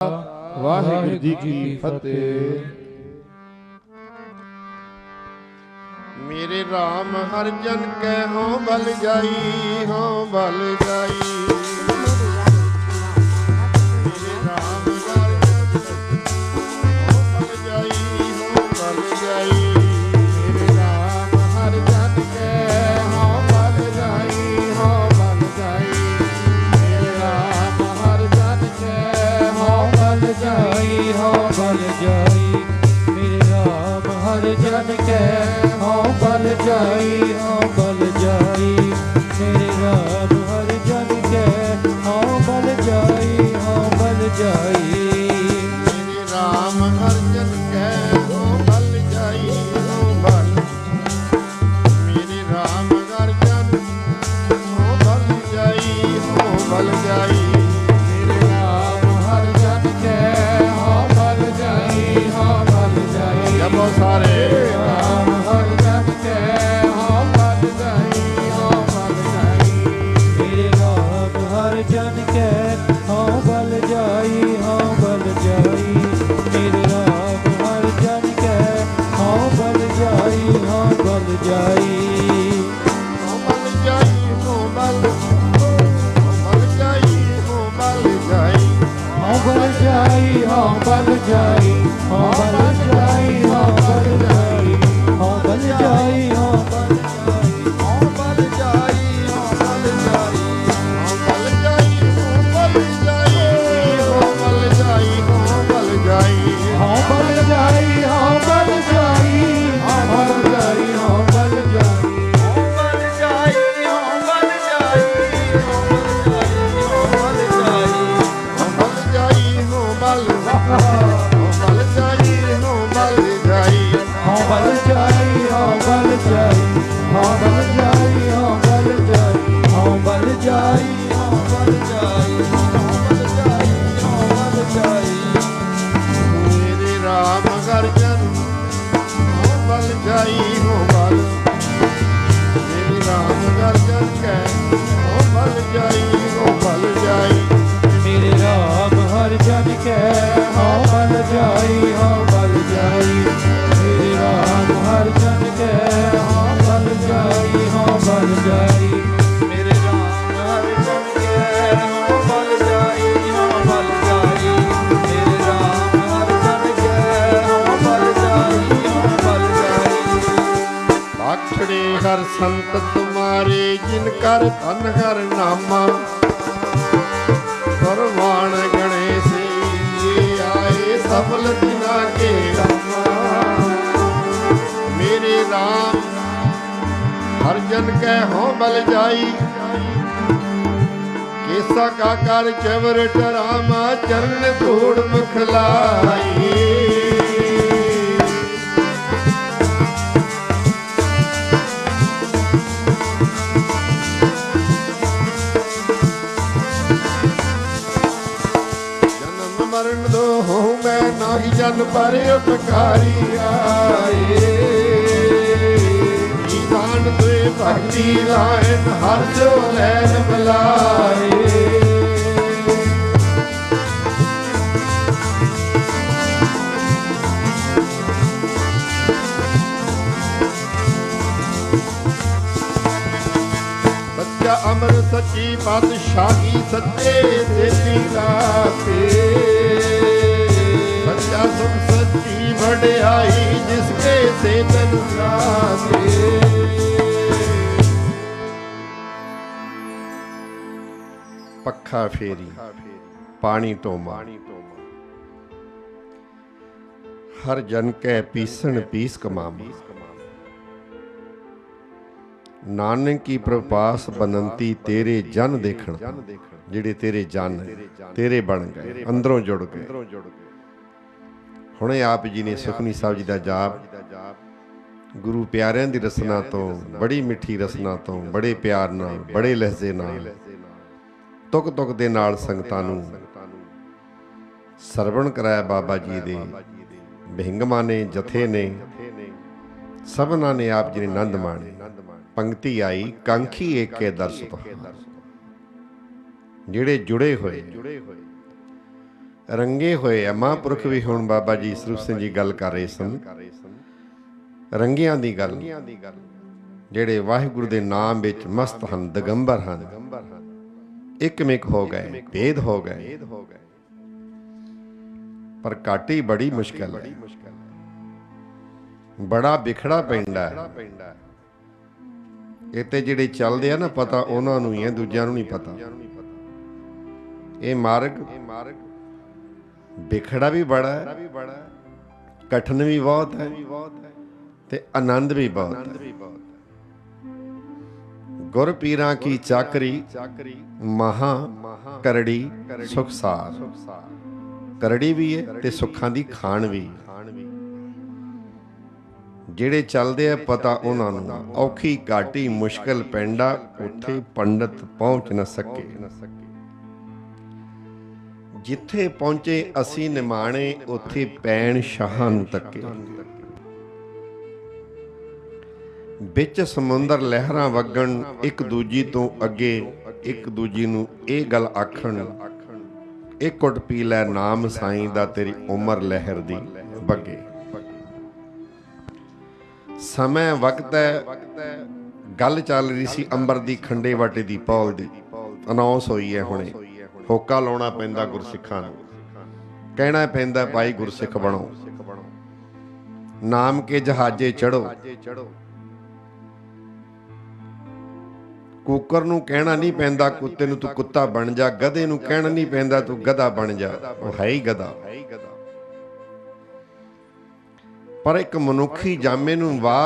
ਵਾਹਿਗੁਰੂ ਜੀ ਕੀ ਫਤਿਹ। ਮੇਰੇ RAM ਹਰ ਜਨ ਕੈ ਹੋ ਬਲ ਜਾਈ ਹੋ, ਬਲ ਜਾਈ। Yeah. ਜਾਈ ਹਾਂ ਬਨ ਜਾਈ ਹਾਂ ਬਨ ਜਾਈ ਹਾਂ। ਹਰ ਜਨ ਕੈ ਹਉ ਬਲ ਜਾਈ, ਹਾਂ, ਬਲ ਜਾਈ। ਮੇਰੇ RAM ਹਰ ਜਨ ਕੈ, ਹੋ, ਬਲ ਜਾਈ, ਹੋ, ਬਲ ਜਾਈ। ਮੇਰੇ RAM ਹਰ ਜਨ ਕੈ, ਹੋ, ਬਲ ਜਾਈ, ਹੋ, ਬਲ ਜਾਈ। ਆਖੜੇ ਹਰ ਸੰਤ ਤੁਮਾਰੇ, ਜਿਨ ਕਰ ਧਨ ਹਰ ਨਾਮਾ। ਪਰਵਾਣ ਗਣੇ ਆਏ ਸਫਲ ਜਨ ਕੈ ਹੋ ਬਲ ਜਾਈ। ਕੇਸਾ ਕਾ ਕਰ ਚਵਰ ਟਰਾਮਾ, ਚਰਨ ਧੂੜ ਮੁਖ ਲਾਈ। ਜਨਮ ਮਰਨ ਦੋ ਹੋ ਮੈਂ, ਨਾਹੀ ਜਨ ਪਰ ਉਪਕਾਰੀ ਆਏ। ਭਗਤੀ ਲਾਇਨ ਹਰ ਜੋ ਲੈਨ ਬੁਲਾਏ। ਸੱਚਾ ਅਮਰ ਸੱਚੀ ਪਾਤਸ਼ਾਹੀ ਸੱਚੇ ਤੇਰੀ ਲਾਤੇ ਸੱਚਾ ਸੁਖ ਸੱਚੀ ਵਡਿਆਈ ਪੱਖਾ ਫੇਰੀ ਪਾਣੀ ਟੋਮਾ ਹਰ ਜਨ ਕੈ ਪੀਸਣ ਪੀਸ ਕਮਾਮਾ। ਨਾਨਕ ਕੀ ਪ੍ਰਪਾਸ ਬਨੰਤੀ ਤੇਰੇ ਜਨ ਦੇਖਣ। ਜਿਹੜੇ ਤੇਰੇ ਜਨ ਤੇਰੇ ਬਣ ਗਏ। ਅੰਦਰੋਂ ਜੁੜ ਗਏ। ਹੁਣੇ ਆਪ ਜੀ ਨੇ ਸੁਖਨੀ ਸਾਹਿਬ ਜੀ ਦਾ ਜਾਪ। ਗੁਰੂ ਪਿਆਰਿਆਂ ਦੀ ਰਸਨਾ ਤੋਂ ਬੜੀ ਮਿੱਠੀ ਰਸਨਾ ਤੋਂ ਬੜੇ ਪਿਆਰ ਨਾਲ ਬੜੇ ਲਹਿਜ਼ੇ ਨਾਲ। ਤੁਕ ਤੁਕ ਦੇ ਨਾਲ ਸੰਗਤਾਂ ਨੂੰ ਸਰਵਣ ਕਰਾਇਆ ਬਾਬਾ ਜੀ ਦੇ। ਬਿਹੰਗਮਾਂ ਨੇ, ਜਥੇ ਨੇ, ਸਭਨਾਂ ਨੇ ਆਪ ਜੀ ਨੇ ਆਨੰਦ ਮਾਣੇ। ਪੰਕਤੀ ਆਈ, ਕਾਂਖੀ ਏਕੇ ਦਰਸ ਤੋਂ ਜਿਹੜੇ ਜੁੜੇ ਹੋਏ, ਰੰਗੇ ਹੋਏ ਆ। ਮਹਾਂਪੁਰਖ ਵੀ ਹੁਣ ਬਾਬਾ ਜੀ ਸਰੂਪ ਸਿੰਘ ਜੀ ਗੱਲ ਕਰ ਰਹੇ ਸਨ। ਰੰਗਿਆਂ ਦੀ ਗੱਲ। ਜਿਹੜੇ ਵਾਹਿਗੁਰੂ ਦੇ ਨਾਮ ਵਿੱਚ ਮਸਤ ਹਨ, ਦਗੰਬਰ ਹਨ। ਇੱਕਮਿਕ ਹੋ ਗਏ, ਭੇਦ ਹੋ ਗਏ। ਪਰ ਕਾਟੀ ਬੜੀ ਮੁਸ਼ਕਲ ਹੈ। ਬੜਾ ਵਿਖੜਾ ਪੈਂਦਾ ਹੈ। ਇਹ ਜਿਹੜੇ ਚੱਲਦੇ ਆ ਨਾ ਪਤਾ, ਉਹਨਾਂ ਨੂੰ ਹੀ ਹੈ, ਦੂਜਿਆਂ ਨੂੰ ਨਹੀਂ ਪਤਾ। ਇਹ ਮਾਰਗ ਵਿਖੜਾ ਵੀ ਬੜਾ ਹੈ ਕਠਨ ਵੀ ਬਹੁਤ ਹੈ ਤੇ ਆਨੰਦ ਵੀ ਬਹੁਤ ਹੈ। ਗੁਰ ਪੀਰਾਂ ਕੀ ਚਾਕਰੀ ਮਹਾ ਕਰੜੀ ਸੁਖਸਾਰ। ਕਰੜੀ ਵੀ ਹੈ ਤੇ ਸੁੱਖਾਂ ਦੀ ਖਾਣ ਵੀ। ਜਿਹੜੇ ਚੱਲਦੇ ਆ ਪਤਾ ਉਹਨਾਂ ਨੂੰ। ਔਖੀ ਘਾਟੀ ਮੁਸ਼ਕਲ ਪੈਂਦਾ ਉੱਥੇ ਪੰਡਤ ਪਹੁੰਚ ਨਾ ਸਕੇ। ਜਿੱਥੇ ਪਹੁੰਚੇ ਅਸੀਂ ਨਿਮਾਣੇ ਉੱਥੇ ਪੈਣ ਸ਼ਾਹਾਂ ਨੂੰ ਤੱਕੇ। ਵਿੱਚ ਸਮੁੰਦਰ ਲਹਿਰਾਂ ਵਗਣ ਇੱਕ ਦੂਜੀ ਤੋਂ ਅੱਗੇ ਇੱਕ ਦੂਜੀ ਨੂੰ ਇਹ ਗੱਲ ਆਖਣ, ਇਹ ਘੁੱਟ ਪੀ ਲੈ ਨਾਮ ਸਾਈਂ ਦਾ ਤੇਰੀ ਉਮਰ ਲਹਿਰ ਦੀ ਬੱਗੇ। ਸਮੇਂ ਵਕਤ ਹੈ ਗੱਲ ਚੱਲ ਰਹੀ ਸੀ ਅੰਬਰ ਦੀ ਖੰਡੇ ਵਾਟੇ ਦੀ ਪੌਲ ਦੀ। ਅਨਾਉਂਸ ਹੋਈ ਹੈ ਹੁਣੇ, ਹੋਕਾ ਲਾਉਣਾ ਪੈਂਦਾ ਗੁਰਸਿੱਖਾਂ ਨੂੰ। ਕਹਿਣਾ ਪੈਂਦਾ ਭਾਈ ਗੁਰਸਿੱਖ ਬਣੋ। ਨਾਮ ਕੇ ਜਹਾਜੇ ਚੜੋ ਕੁੱਕਰ ਨੂੰ ਕਹਿਣਾ ਨਹੀਂ ਪੈਂਦਾ, ਕੁੱਤੇ ਨੂੰ ਤੂੰ ਕੁੱਤਾ ਬਣ ਜਾ, ਗਧੇ ਨੂੰ ਕਹਿਣਾ ਨਹੀਂ ਪੈਂਦਾ, ਤੂੰ ਗਧਾ ਬਣ ਜਾ। ਉਹ ਹੈ ਹੀ ਗਧਾ। ਪਰ ਇੱਕ ਮਨੁੱਖੀ ਜਾਮੇ ਨੂੰ ਵਾਹ